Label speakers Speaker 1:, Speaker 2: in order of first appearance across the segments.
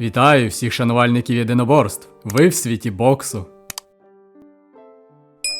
Speaker 1: Вітаю всіх шанувальників єдиноборств. Ви в світі боксу.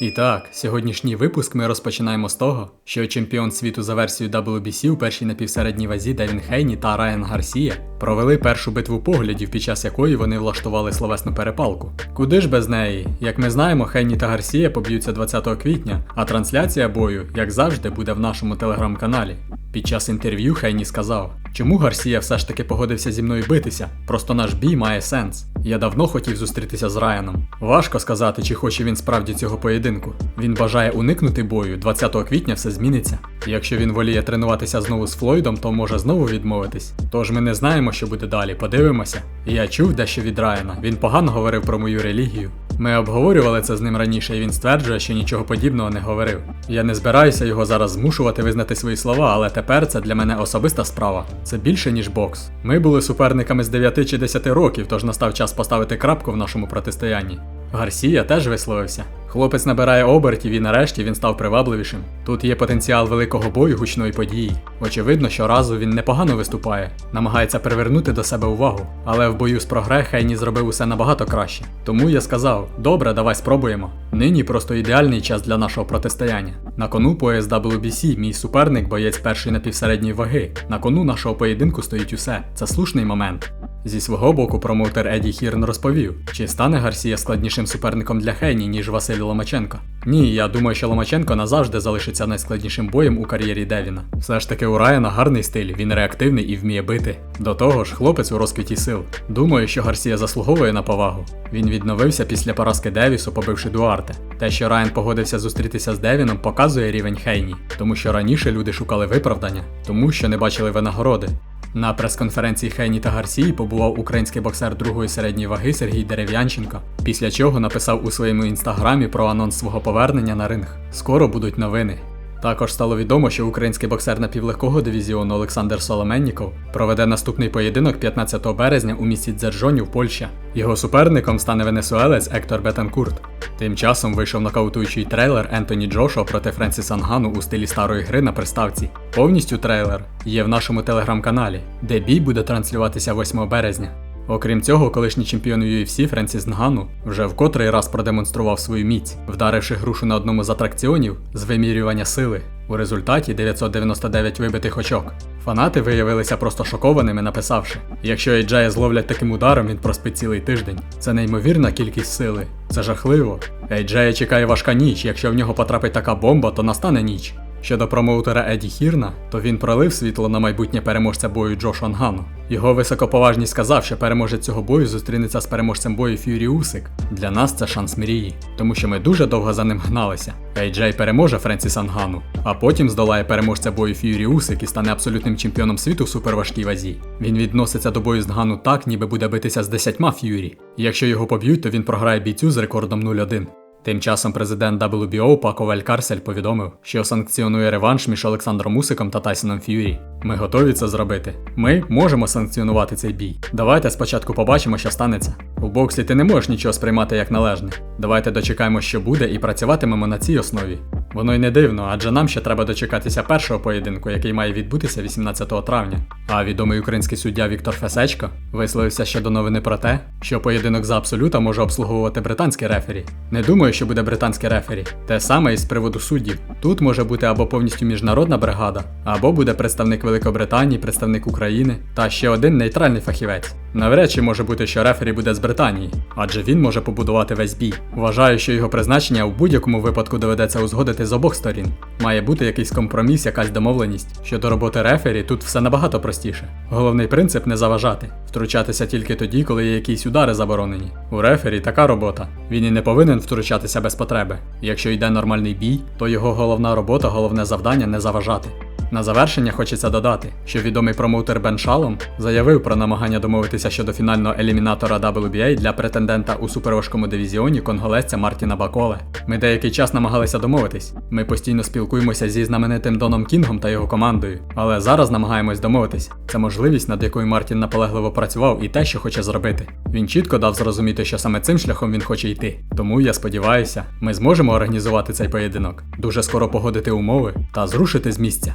Speaker 1: І так, сьогоднішній випуск ми розпочинаємо з того, що чемпіон світу за версією WBC у першій напівсередній вазі Девін Хейні та Райан Гарсія провели першу битву поглядів, під час якої вони влаштували словесну перепалку. Куди ж без неї? Як ми знаємо, Хейні та Гарсія поб'ються 20 квітня, а трансляція бою, як завжди, буде в нашому телеграм-каналі. Під час інтерв'ю Хейні сказав, чому Гарсія все ж таки погодився зі мною битися, просто наш бій має сенс. Я давно хотів зустрітися з Райаном. Важко сказати, чи хоче він справді цього поєдинку. Він бажає уникнути бою, 20 квітня все зміниться. Якщо він воліє тренуватися знову з Флойдом, то може знову відмовитись. Тож ми не знаємо, що буде далі, подивимося. Я чув дещо від Райана. Він погано говорив про мою релігію. Ми обговорювали це з ним раніше, і він стверджує, що нічого подібного не говорив. Я не збираюся його зараз змушувати визнати свої слова, але тепер це для мене особиста справа. Це більше ніж бокс. Ми були суперниками з 9 чи 10 років, тож настав час поставити крапку в нашому протистоянні. Гарсія теж висловився. Хлопець набирає обертів і нарешті він став привабливішим. Тут є потенціал великого бою гучної події. Очевидно, що разу він непогано виступає, намагається привернути до себе увагу, але в бою з прогре Хейні зробив усе набагато краще. Тому я сказав: добре, давай спробуємо. Нині просто ідеальний час для нашого протистояння. На кону пояс WBC, мій суперник, боєць першої напівсередньої ваги. На кону нашого поєдинку стоїть усе. Це слушний момент. Зі свого боку, промоутер Еді Хірн розповів, чи стане Гарсія складнішим суперником для Хейні, ніж Василь Ломаченко. Ні, я думаю, що Ломаченко назавжди залишиться найскладнішим боєм у кар'єрі Девіна. Все ж таки у Райана гарний стиль, він реактивний і вміє бити. До того ж, хлопець у розквіті сил. Думаю, що Гарсія заслуговує на повагу. Він відновився після поразки Девісу, побивши Дуарте. Те, що Райан погодився зустрітися з Девіном, показує рівень Хейні, тому що раніше люди шукали виправдання, тому що не бачили винагороди. На прес-конференції Хейні та Гарсії побував український боксер другої середньої ваги Сергій Дерев'янченко, після чого написав у своєму інстаграмі про анонс свого повернення на ринг. Скоро будуть новини. Також стало відомо, що український боксер напівлегкого дивізіону Олександр Соломенніков проведе наступний поєдинок 15 березня у місті Дзержонів, Польща. Його суперником стане венесуелець Ектор Бетанкурт. Тим часом вийшов нокаутуючий трейлер Ентоні Джошуа проти Френсіса Нгану у стилі старої гри на приставці. Повністю трейлер є в нашому телеграм-каналі, де бій буде транслюватися 8 березня. Окрім цього, колишній чемпіон UFC Френсіс Нгану вже в котрий раз продемонстрував свою міць, вдаривши грушу на одному з атракціонів з вимірювання сили. У результаті 999 вибитих очок. Фанати виявилися просто шокованими, написавши: якщо Ейджея зловлять таким ударом, він проспить цілий тиждень. Це неймовірна кількість сили. Це жахливо. Ейджея чекає важка ніч. Якщо в нього потрапить така бомба, то настане ніч. Щодо промоутера Еді Хірна, то він пролив світло на майбутнє переможця бою Джошу Ангану. Його високоповажність сказав, що переможець цього бою зустрінеться з переможцем бою Ф'юрі Усик. Для нас це шанс мрії, тому що ми дуже довго за ним гналися. Ейджей переможе Френсіса Ангану, а потім здолає переможця бою Ф'юрі Усик і стане абсолютним чемпіоном світу в суперважкій вазі. Він відноситься до бою з Нгану так, ніби буде битися з 10 Ф'юрі. Якщо його поб'ють, то він програє бійцю з рекордом 0-1. Тим часом президент WBO Пако Валькарсель повідомив, що санкціонує реванш між Олександром Усиком та Тайсоном Ф'юрі. Ми готові це зробити. Ми можемо санкціонувати цей бій. Давайте спочатку побачимо, що станеться. У боксі ти не можеш нічого сприймати як належне. Давайте дочекаємо, що буде, і працюватимемо на цій основі. Воно й не дивно, адже нам ще треба дочекатися першого поєдинку, який має відбутися 18 травня. А відомий український суддя Віктор Фесечко висловився щодо новини про те, що поєдинок за абсолюта може обслуговувати британський рефері. Не думаю, що буде британський рефері. Те саме і з приводу суддів. Тут може бути або повністю міжнародна бригада, або буде представник Великобританії, представник України та ще один нейтральний фахівець. Навряд чи може бути, що рефері буде з Британії, адже він може побудувати весь бій. Вважаю, що його призначення у будь-якому випадку доведеться узгодити з обох сторін. Має бути якийсь компроміс, якась домовленість. Щодо роботи рефері, тут все набагато простіше. Головний принцип не заважати, втручатися тільки тоді, коли є якісь удари заборонені. У рефері така робота. Він і не повинен втручатися без потреби. Якщо йде нормальний бій, то його головна робота, головне завдання не заважати. На завершення хочеться додати, що відомий промоутер Бен Шалом заявив про намагання домовитися щодо фінального елімінатора WBA для претендента у суперважкому дивізіоні конголезця Мартіна Баколе. Ми деякий час намагалися домовитись. Ми постійно спілкуємося зі знаменитим Доном Кінгом та його командою, але зараз намагаємось домовитись. Це можливість, над якою Мартін наполегливо працював, і те, що хоче зробити. Він чітко дав зрозуміти, що саме цим шляхом він хоче йти. Тому я сподіваюся, ми зможемо організувати цей поєдинок, дуже скоро погодити умови та зрушити з місця.